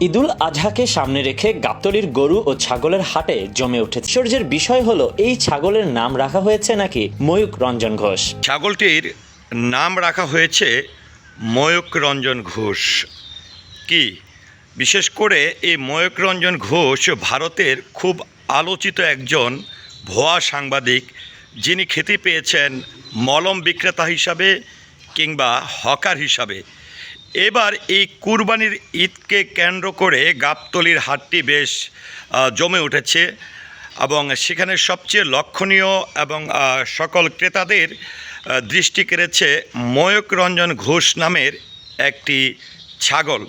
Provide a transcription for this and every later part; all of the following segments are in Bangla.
ঈদুল আজহাকে সামনে রেখে গাবতলির গরু ও ছাগলের হাটে জমে উঠেছে। আশ্চর্যের বিষয় হলো, এই ছাগলের নাম রাখা হয়েছে নাকি ময়ূক রঞ্জন ঘোষ? ছাগলটির নাম রাখা হয়েছে ময়ূক রঞ্জন ঘোষ। কি? বিশেষ করে এই ময়ূক রঞ্জন ঘোষ ভারতের খুব আলোচিত একজন ভুয়া সাংবাদিক, যিনি খ্যাতি পেয়েছেন মলম বিক্রেতা হিসাবে কিংবা হকার হিসাবে। এবার এই কুরবানির ঈদকে কেন্দ্র করে গাবতলির হাটটি বেশ জমে উঠেছে এবং সেখানে সবচেয়ে লক্ষণীয় এবং সকল ক্রেতাদের দৃষ্টি কেড়েছে ময়ূক রঞ্জন ঘোষ নামের একটি ছাগল।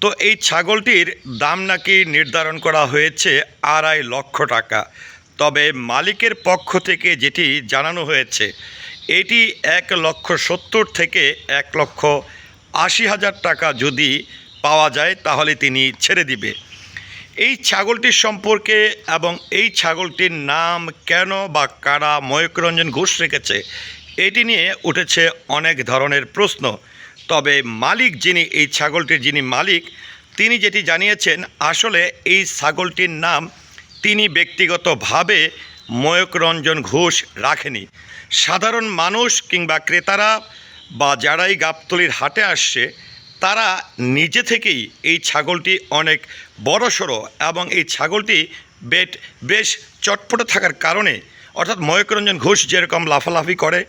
তো এই ছাগলটির দাম নাকি নির্ধারণ করা হয়েছে আড়াই লক্ষ টাকা। তবে মালিকের পক্ষ থেকে যেটি জানানো হয়েছে, এটি এক লক্ষ সত্তর থেকে এক লক্ষ আশি হাজার টাকা যদি পাওয়া যায়, তাহলে তিনি ছেড়ে দিবে। এই ছাগলটির সম্পর্কে এবং এই ছাগলটির নাম কেন বা কারা ময়ূকরঞ্জন ঘোষ রেখেছে, এটি নিয়ে উঠেছে অনেক ধরনের প্রশ্ন। তবে মালিক যিনি, এই ছাগলটির যিনি মালিক, তিনি যেটি জানিয়েছেন, আসলে এই ছাগলটির নাম তিনি ব্যক্তিগতভাবে ময়ূকরঞ্জন ঘোষ রাখেনি। সাধারণ মানুষ কিংবা ক্রেতারা বা যারাই গাবতলির হাটে আসছে, তারা নিজে থেকেই এই ছাগলটি অনেক বড়সড় এবং এই ছাগলটি বেট বেশ চটপটে থাকার কারণে, অর্থাৎ ময়করঞ্জন ঘোষ যেরকম লাফালাফি করে,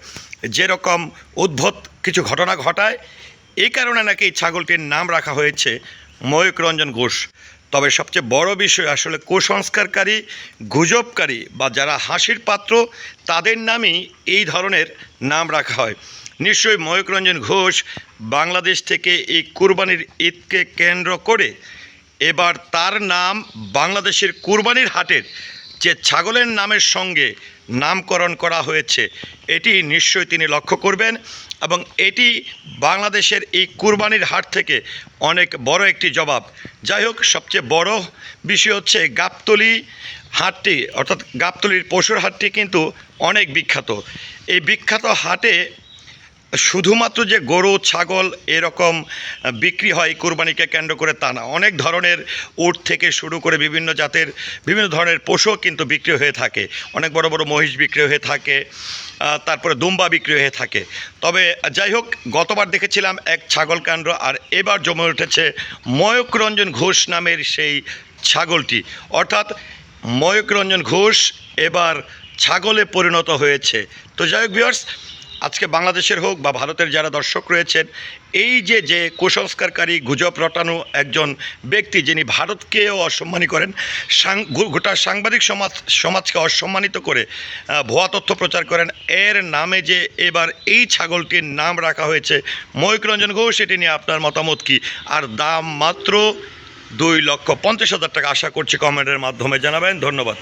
যেরকম উদ্ভট কিছু ঘটনা ঘটায় এই কারণে নাকি এই ছাগলটির নাম রাখা হয়েছে ময়করঞ্জন ঘোষ। তবে সবচেয়ে বড় বিষয় আসলে কুসংস্কারকারী, গুজবকারী বা যারা হাসির পাত্র, তাদের নামই এই ধরনের নাম রাখা হয়। নিশ্চয়ই ময়ূকরঞ্জন ঘোষ বাংলাদেশ থেকে এই কুরবানির ঈদকে কেন্দ্র করে এবার তার নাম বাংলাদেশের কুরবানির হাটের যে ছাগলের নামের সঙ্গে নামকরণ করা হয়েছে, এটি নিশ্চয়ই তিনি লক্ষ্য করবেন এবং এটি বাংলাদেশের এই কুরবানির হাট থেকে অনেক বড় একটি জবাব। যাই হোক, সবচেয়ে বড় বিষয় হচ্ছে গাবতলি হাটটি, অর্থাৎ গাবতলির পশুর হাটটি কিন্তু অনেক বিখ্যাত। এই বিখ্যাত হাটে শুধুমাত্র যে গরু, ছাগল এরকম বিক্রি হয় কোরবানিকে কেন্দ্র করে তা না। অনেক ধরনের উট থেকে শুরু করে বিভিন্ন জাতের, বিভিন্ন ধরনের পশুও কিন্তু বিক্রি হয়ে থাকে। অনেক বড় বড় মহিষ বিক্রি হয়ে থাকে তারপরে দুম্বা বিক্রি হয়ে থাকে। তবে যাই হোক, গতবার দেখেছিলাম এক ছাগল কেন্দ্র আর এবার জমে উঠেছে ময়ূকরঞ্জন ঘোষ নামের সেই ছাগলটি। অর্থাৎ ময়ূকরঞ্জন ঘোষ এবার ছাগলে পরিণত হয়েছে। তো যাই হোক ভিউয়ার্স আজকে বাংলাদেশের হোক বা ভারতের যারা দর্শক রয়েছেন, এই যে যে কুসংস্কারকারী গুজব রটানো একজন ব্যক্তি যিনি ভারতকেও অসম্মানী করেন গোটা সাংবাদিক সমাজ, সমাজকে অসম্মানিত করে ভুয়া তথ্য প্রচার করেন, এর নামে যে এবার এই ছাগলটির নাম রাখা হয়েছে ময়ূকরঞ্জন ঘোষ এটি নিয়ে আপনার মতামত কি? আর দাম মাত্র দুই লক্ষ পঞ্চাশ হাজার টাকা আশা করছি কমেন্টের মাধ্যমে জানাবেন। ধন্যবাদ।